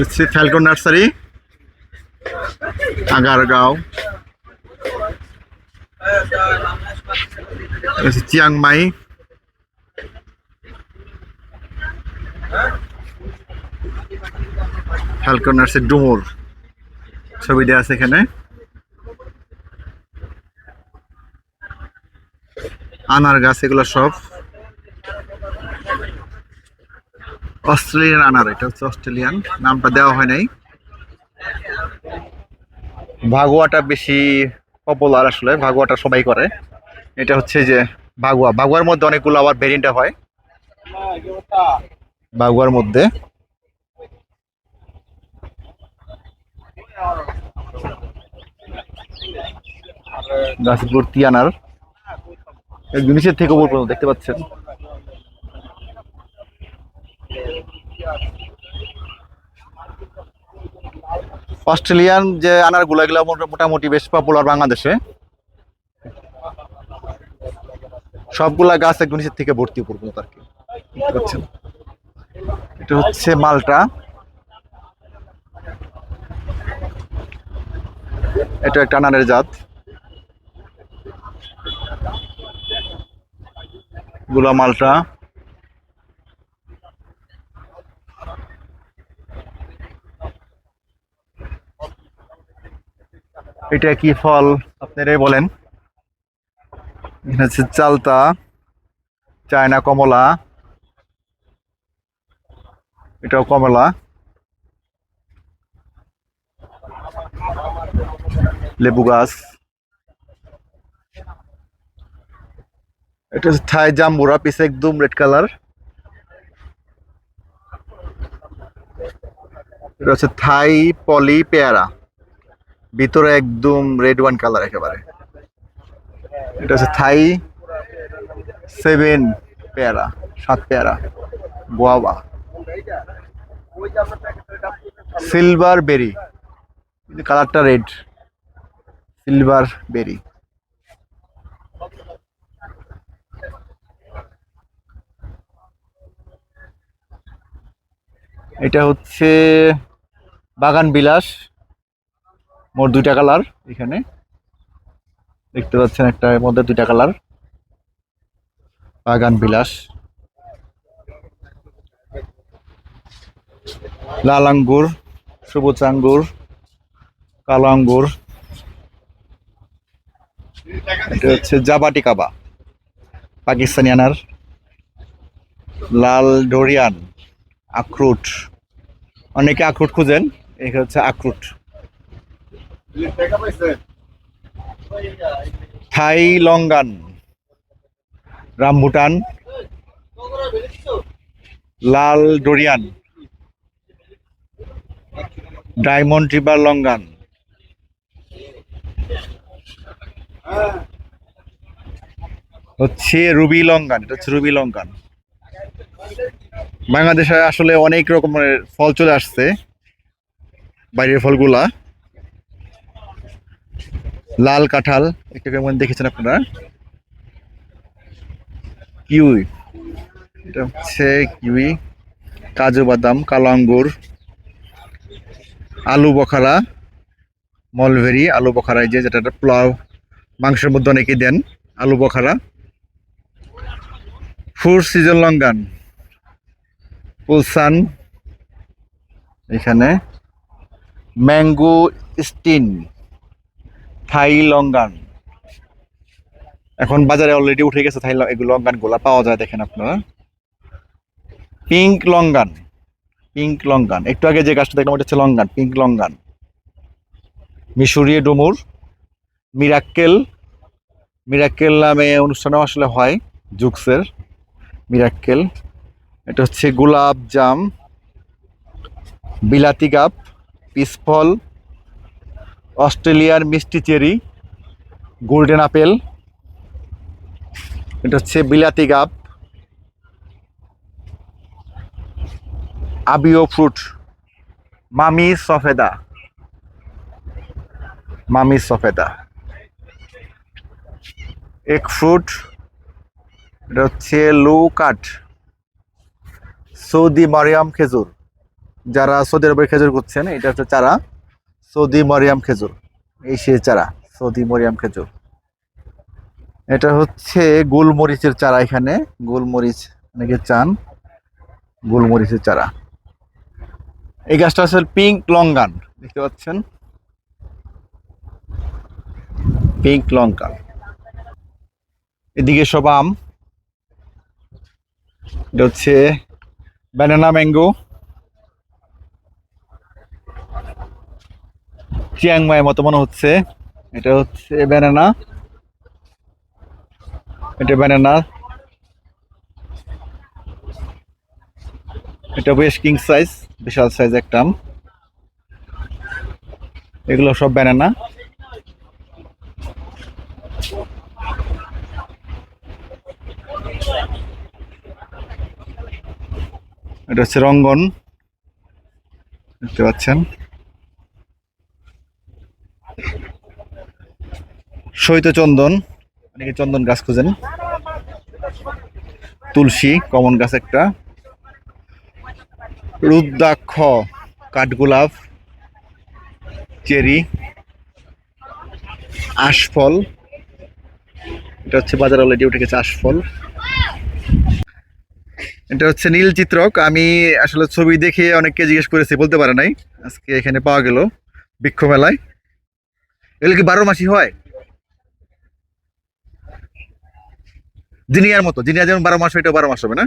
হচ্ছে Falcon nursery Agargaon Chiang Mai Falcon nursery ডুমুর ছবি দেওয়া আছে এখানে। আনার গাছ, এগুলো সব। অস্ট্রেলিয়ান আনার, এটা হচ্ছে অস্ট্রেলিয়ান, নামটা দেওয়া হয় নাই। ভাগুয়াটা বেশি পপুলার আসলে, ভাগুয়াটা সবাই করে। এটা হচ্ছে যে ভাগুয়া, ভাগুয়ার মধ্যে অনেকগুলো আবার ভেরিয়েন্ট হয়। ভাগুয়ার মধ্যে। গাছ ভর্তি আনার। একদম নিচের থেকে উপর পর্যন্ত, দেখতে পাচ্ছেন? অস্ট্রেলিয়ান যে আনারগুলা মোটামুটি বেশ পপুলার বাংলাদেশে। সবগুলা গাছ একদম নিচের থেকে ভর্তি পর্যন্ত আর কি। এটা হচ্ছে মালটা। এটা একটা আনারের জাত। গুলা মালটা। এটা কি ফল? আপনারাই বলেন। এখানে হচ্ছে চালতা, চায়না কমলা, এটাও কমলা। লেবু গাছ। এটা হচ্ছে থাই জাম্বুরা পিছে একদম রেড কালার এটা হচ্ছে থাই পলি পেয়ারা। ভিতরে একদম রেড ওয়ান কালার একেবারে। এটা হচ্ছে থাই সেভেন পেয়ারা, সাত পেয়ারা গোয়াবা সিলভার বেরি কালারটা রেড সিলভার বেরি এটা হচ্ছে বাগান বিলাস। মোট দুইটা কালার এখানে। দেখতে পাচ্ছেন একটা মধ্যে দুইটা কালার। বাগান বিলাস। লাল আঙ্গুর, সবুজ আঙ্গুর, কালো আঙ্গুর। এটা হচ্ছে জাবাটি কাবা, পাকিস্তানি আনার। লাল ডোরিয়ান, আখরুট। অনেকে আখরুট খুঁজেন, এটা হচ্ছে আখরুট। থাই লঙ্গান রামভুটান লাল ডোরিয়ান, ডায়মন্ড রিভার লঙ্গান। হচ্ছে রুবি লঙ্গান, এটা হচ্ছে রুবি লঙ্গান। বাংলাদেশে আসলে অনেক রকমের ফল চলে আসছে, বাইরের ফলগুলা। লাল কাঁঠাল। একটা কেমন দেখেছেন আপনারা? কিউই। এটা হচ্ছে কিউই। কাজু বাদাম, কালো আঙ্গুর, আলু বখারা, মলভেরি, আলু বখারা যে যেটা পোলাও, মাংসের মধ্যে অনেকেই দেন আলু বখারা। ফুড সিজন লঙ্গান, পুলসান, এখানে ম্যাঙ্গো স্টিন। থাই লঙ্গান এখন বাজারে অলরেডি উঠে গেছে থাই লঙ্গানগুলা, পাওয়া যায় দেখেন আপনারা। Pink longan pink longan. একটু আগে যে গাছটা দেখলাম, ওটা হচ্ছে লঙ্গান পিঙ্ক লঙ্গান। মিশরীয় ডুমুর, মিরাক্কেল মিরাক্কেল নামে অনুষ্ঠানও আসলে হয়, জুকসের মিরাক্কেল। এটা হচ্ছে গোলাপ জাম, বিলাতি গাপ পিসফল অস্ট্রেলিয়ার মিষ্টি চেরি গোল্ডেন আপেল এটা হচ্ছে বিলাতি গাপ আবিও ফ্রুট মামি সফেদা মামি সফেদা। এক ফ্রুট এটা হচ্ছে লো কাঠ, সৌদি মারিয়াম খেজুর। যারা সৌদি আরবের খেজুর করছেন এটা হচ্ছে চারা। সৌদি মরিয়াম খেজুর, এই সে চারা, সৌদি মরিয়াম খেজুর। এটা হচ্ছে গোলমরিচের চারা এখানে, গোলমরিচ অনেকে চান, গোলমরিচের চারা। এই গাছটা হচ্ছে পিঙ্ক লঙ্গান দেখতে পাচ্ছেন? Pink longan. এদিকে সব আম, এটা হচ্ছে ব্যানানা ম্যাঙ্গো। চিয়াংমাই মতো মনে হচ্ছে। এটা হচ্ছে ব্যানানা এটা ব্যানানা এটা বেশ কিং সাইজ বিশাল সাইজ একটা এগুলো সব ব্যানানা এটা হচ্ছে রঙ্গন। দেখতে পাচ্ছেন? শৈত চন্দন, অনেকে চন্দন গাছ খুঁজেন। তুলসী, কমন গাছ একটা। রুদ্রাক্ষ, কাঠগোলাপ, চেরি, আশফল। এটা হচ্ছে বাজার অলরেডি উঠে গেছে আশফল। এটা হচ্ছে নীল চিত্রক। আমি আসলে ছবি দেখে অনেককে জিজ্ঞেস করেছি, বলতে পারে নাই। আজকে এখানে পাওয়া গেল বৃক্ষ মেলায়। এগুলো কি বারো মাসি হয়? জিনিয়ার মতো, জিনিয়া যেমন বারো মাস এটা বারো মাস হবে না?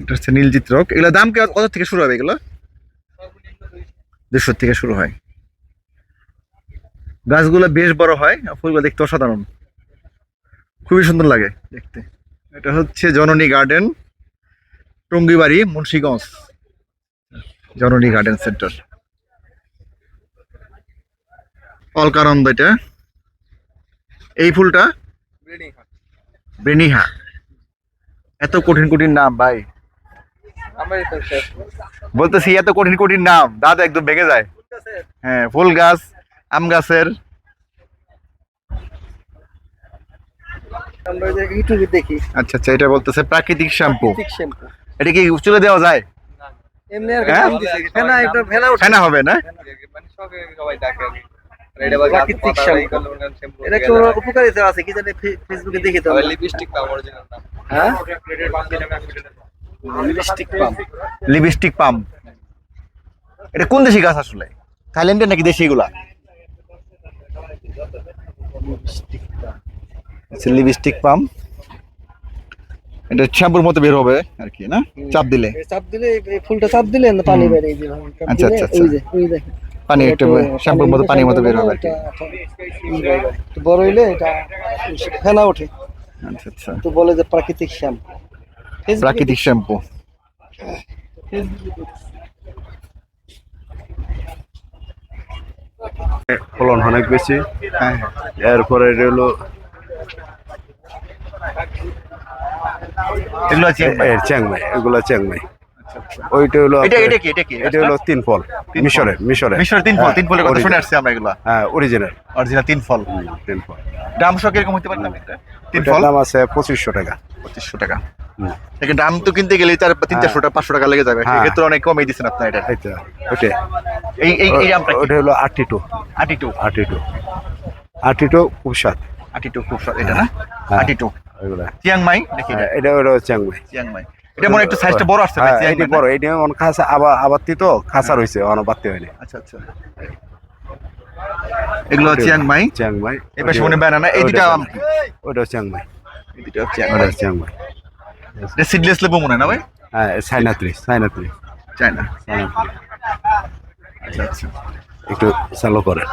এটা হচ্ছে নীল চিত্রক এগুলো দাম কত থেকে শুরু হবে এগুলো? দেড়শো থেকে শুরু হয়। গাছগুলো বেশ বড় হয় ফুলগুলো দেখতে অসাধারণ। খুবই সুন্দর লাগে দেখতে। এটা হচ্ছে জননী গার্ডেন, টঙ্গিবাড়ি, মুন্সিগঞ্জ। জননী গার্ডেন সেন্টার। অলকানন্দ এটা। এই ফুলটা? বেনিহা এত কঠিন কঠিন নাম ভাই। বলতেছি এত কঠিন কঠিন নাম। দাঁত একদম ভেঙে যায়। হ্যাঁ ফুল গাছ আম গাছের। আচ্ছা আচ্ছা এটা বলতেছে প্রাকৃতিক শ্যাম্পু। এটা কি চুলে দেওয়া যায়? হ্যাঁ? ফেনা হবে না? প্রাকৃতিক শ্যাম্পু এটা একটু উপকারিতা আছে কি জানি ফেসবুকে দেখি তো। লিপস্টিক পাম অরিজিনাল নাম হ্যাঁ? লিপস্টিক পাম্প লিপস্টিক পাম। এটা কোন দেশি গাছ আসলে? থাইল্যান্ডের নাকি দেশি এগুলা? Lipstick palm. এটা শ্যাম্পুর মতো বের হবে আর কি না? চাপ দিলে। চাপ দিলে ফুলটা চাপ দিলে পানি বের আচ্ছা, দিলে, আচ্ছা, আচ্ছা। পানি একটু শ্যাম্পুর মতো পানির মতো বের হবে বড় হইলে এটা ফেনা ওঠে। আচ্ছা আচ্ছা। তো বলে যে প্রাকৃতিক শ্যাম্পু। প্রাকৃতিক শ্যাম্পু। ফলন অনেক বেশি। হ্যাঁ এরপরে এটা হলো এগুলো আছে এর চ্যাংমাই এগুলো চ্যাংমাই ওইটা হলো এটা এটা কি এটা কি? এটা হলো তিন ফল মিশরের মিশরের। মিশরের তিন ফল হ্যাঁ, তিন ফলের কথা শুনে। আসছি আমরা এগুলো। হ্যাঁ অরিজিনাল অরিজিনাল তিন ফল তিন ফল দাম সহ কীরকম হতে পারে দাম এটা তিন ফল দাম আছে পঁচিশশো টাকা। পঁচিশশো টাকা। দেখেন দাম তো কিনতে গেলে চার তিন চারশো টাকা পাঁচশো টাকা লেগে যাবে। হ্যাঁ। সেক্ষেত্রে অনেক কমে দিচ্ছেন আপনার এটা। এই এই এই আমটা ওটা হলো আটি টু। আটি টু। আটি টু। আটি টু খুব স্বাদ। আটি টু খুব স্বাদ। এটা না? হ্যাঁ। আটি টু। চিয়াংমাই? হ্যাঁ, এটা হলো চ্যাংমাই। চিয়াংমাই। এটা মনে একটু সাইজটা বড় আসছে ভাই হ্যাঁ, এটি? বড় এটি খাসা আবার আবাত্তি তো খাসা রয়েছে অনেক বাড়তে হয়নি। আচ্ছা আচ্ছা। এগুলো চিয়াংমাই চ্যাংমাই এই পাশে মনে ব্যানানা এই দুটা চ্যাংমাই এই দুটা ওটা চিয়াংমাই এটা সিডলেস লেবু মনে না ভাই? হ্যাঁ চায়না আচ্ছা আচ্ছা। একটু চালু করেন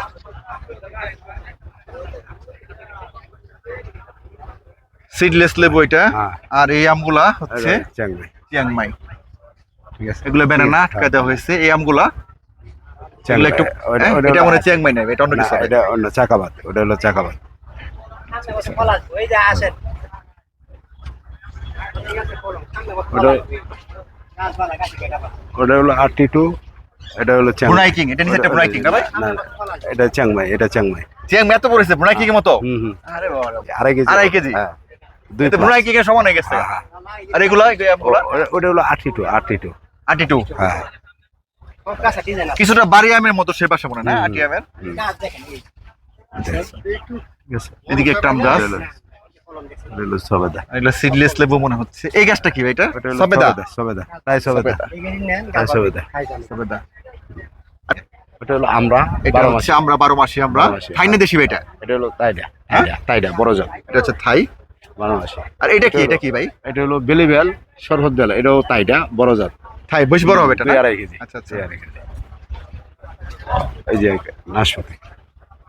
সিডলেস লেবু এটা। হ্যাঁ। আর এই আমগুলা হচ্ছে চ্যাংমাই চিয়াংমাই ঠিক আছে। এগুলো ব্যানানা আটকা দেওয়া হয়েছে। এই আমগুলা একটু হ্যাঁ, এটা হলো- মনে চিয়াংমাই নেবে এটা অন্য কিছু এটা অন্য চাকাবাদ। ওটা হলো চাকাবাদ। ওটা ওটা হলো টু এটা হলো চ্যাংমাই ব্রুনাই কিং এটা নিচে একটা ব্রুনাই কিং ভাই? না এটা চ্যাংমাই এটা চ্যাংমাই চিয়াংমাই এত পড়েছে ব্রুনাই কিং এর মতো? হুম হুম। আরে বাবা। আড়াই কেজি। আড়াই কেজি? হ্যাঁ। দুই এতে plus। কি সমান হয়ে গেছে। হ্যাঁ, হ্যাঁ। আর এগুলা এগুলা ওটা হলো আটি টু আটি টু। আটি টু? হ্যাঁ। কিছুটা বারিয়ামের মতো সে পাশে মনে হয় না। এদিকে একটা আম গাছ। সবেদা। সিডলেস লেবু মনে হচ্ছে। এই গাছটা কি এটা? সবেদা? সবেদা সবেদা। তাই সবেদা। তাই সবেদা। সবেদা। ওটা হলো আমরা এটা বারো হচ্ছে মাসে। আমরা বারো মাসি আমরা বারো মাসি। থাইনে দেশি ভাই এটা? এটা হলো তাইডা? তাইডা তাইডা বড় জাত এটা হচ্ছে থাই। মাসে আর এটা কি এটা কি ভাই? এটা হলো বেলিবেল সরহদ বেলা এটাও তাইডা বড় জাত। থাই বেশ বড় হবে এটা আড়াই কেজি। আচ্ছা আচ্ছা। আড়াই কেজি। এই যে নাশপাতি।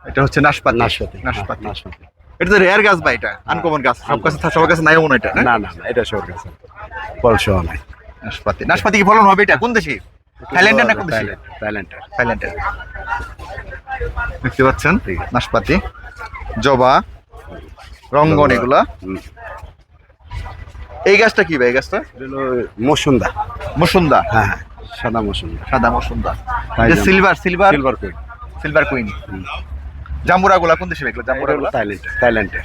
এটা হচ্ছে নাশপাতি? নাশপাতি নাশপাতি হ্যাঁ, নাশপাতি। এটা তো রেয়ার গাছ ভাই এটা আনকমন গাছ। সব কাছে সবার কাছে নাই মনে এটা না? না না এটা সর গাছ ফল সহ নাই। নাশপাতি। নাশপাতি কি ফলন হবে এটা? কোন দেশি? থাইল্যান্ডের না কোন দেশি? থাইল্যান্ডের। থাইল্যান্ডের। দেখতে পাচ্ছেন? নাশপাতি জবা রঙ্গন এগুলা। এই গাছটা কি ভাই এই গাছটা? মসুন্দা। মুসুন্দা? হ্যাঁ হ্যাঁ সাদা মসুন্দা। সাদা mussaenda. Silver silver? Silver queen. Silver queen. জাম্বুরা গুলা কোন দেশে এগুলো জাম্বুরা গুলা থাইল্যান্ডের থাইল্যান্ডের।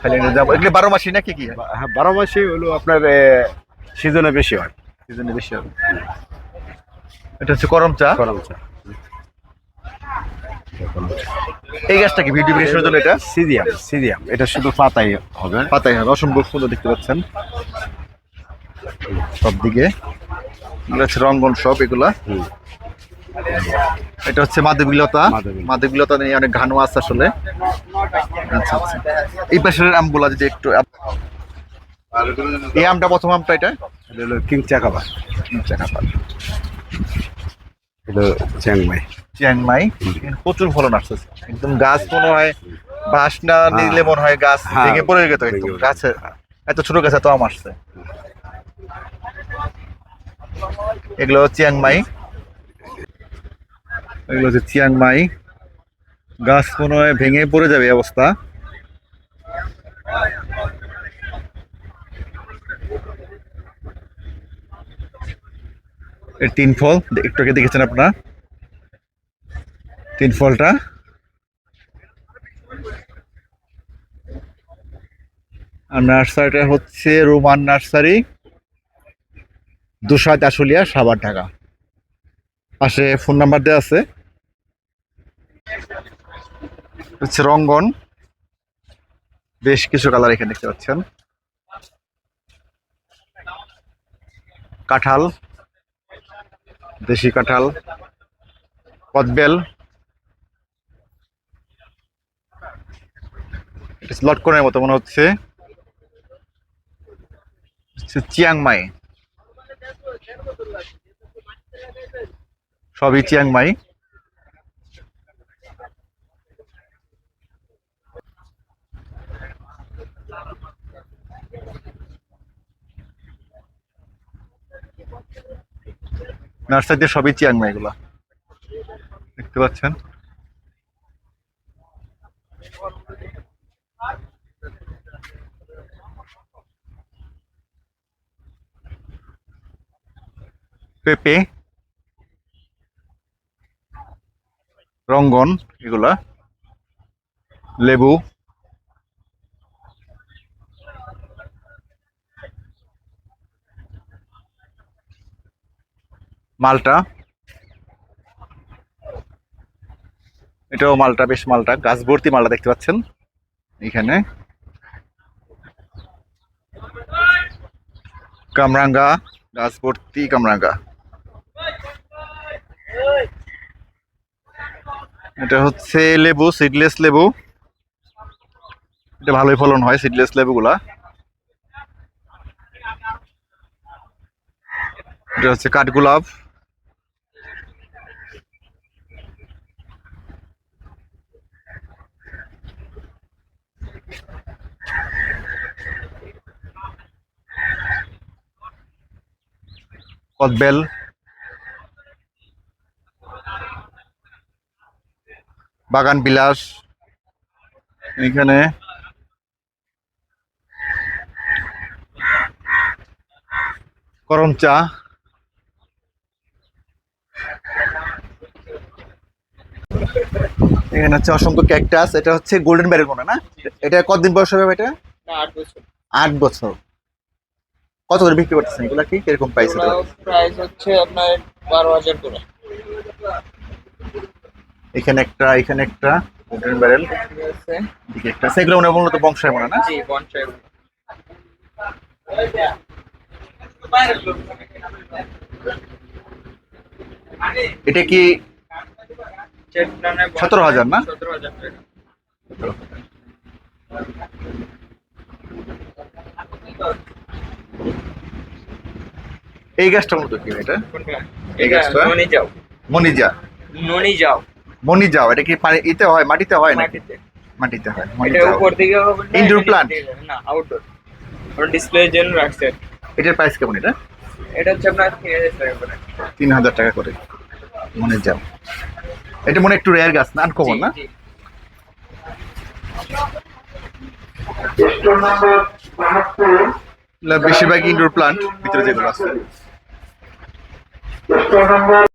থাইল্যান্ডের জাম্বু। এগুলো বারো মাসি নাকি কি? বা- হ্যাঁ বারো মাসে হলো আপনার সিজনে বেশি হয়। সিজনে বেশি হবে এটা হচ্ছে করম চা গরম চা এই গাছটা কি ভিডিও ভিডিও জন্য এটা? সিডিয়াম সিডিয়াম এটা শুধু পাতাই হবে। পাতাই হবে অসম্ভব সুন্দর দেখতে পাচ্ছেন। সব দিকে। এগুলো হচ্ছে রঙ্গন সব এগুলা। এটা হচ্ছে মাধবীলতা। মাধবীলতা। নিয়ে অনেক ঘানো আছে আসলে। আচ্ছা আচ্ছা। এই পাশের আমগুলা যদি একটু এই আমটা প্রথম আমটা এটা? এটা হলো কিং চাকাবা চাকাপাত এটা চ্যাংমাই। চিয়াংমাই। প্রচুর ফলন আসছে। একদম গাছ মনে হয় বাঁশ না নিলে মনে হয় গাছ হ্যাঁ, ভেঙে পড়ে গেত একদম গাছে এত ছোট গাছে এত আম আসছে। এগুলো চিয়াংমাই। এগুলো হচ্ছে চিয়াংমাই। গাছ মনে হয় ভেঙে পড়ে যাবে অবস্থা। তিন ফল। একটু আগে দেখেছেন আপনারা? তিন ফলটা। আর নার্সারিটা হচ্ছে রোমান নার্সারি দুশাদ আশুলিয়া সাবার ঢাকা। পাশে ফোন নাম্বার দেওয়া আছে। হচ্ছে রঙ্গন। বেশ কিছু কালার এখানে দেখতে পাচ্ছেন। কাঁঠাল। দেশি কাঁঠাল কদবেল। লটকনের মতো মনে হচ্ছে। চিয়াংমাই সবই চিয়াংমাই নার্সারিতে সবই চিয়াংমাই এগুলা। দেখতে পাচ্ছেন? পেঁপে রঙ্গন এগুলা লেবু। মালটা। এটাও মালটা, বেশ মালটা গাছ ভর্তি মালটা দেখতে পাচ্ছেন এখানে। কামরাঙ্গা গাছ ভর্তি কামরাঙ্গা। এটা হচ্ছে লেবু সিডলেস লেবু। এটা ভালোই ফলন হয় সিডলেস লেবুগুলা। এটা হচ্ছে কাঠগোলাপ। কদবেল বাগান বিলাস। এখানে করম চা এখানে হচ্ছে অসংখ্য ক্যাকটাস এটা হচ্ছে গোল্ডেন ব্যারেল মনে না? এটা কতদিন বয়স হবে এটা? আট বছর। কত করে বিক্রি করতেছেন? এগুলা কি? কীরকম প্রাইস প্রাইস হচ্ছে আপনার বারো হাজার করে। এখানে একটা এখানে একটা উডেন ব্যারেল একটা সেগুলো মনে মূলত বংশের মনে না? জি বনসাই এটা কি সতেরো হাজার না? সতেরো হাজার টাকা। এই গাছটা মূলত কি এটা? এই এটা গাছটা? ননি যাও। মনিজা ননি যাও। মনিজাও এটা কি পানি ইতে হয় মাটিতে হয় না মাটিতে। মাটিতে হয় এটা মনিজাও উপর দিকে হবে এটা? নিচে দিকে, না আউটডোর ওটা ডিসপ্লের জন্য রাখছে। এটার প্রাইস কেমন এটা? এটা হচ্ছে আপনার তিন হাজার টাকা করে। করে। মনিজাও এটা মনে একটু রেয়ার গাছ না? আনকমন না? জি। বেশিরভাগ ইনডোর প্লান্ট ভিতরে যেগুলো আছে।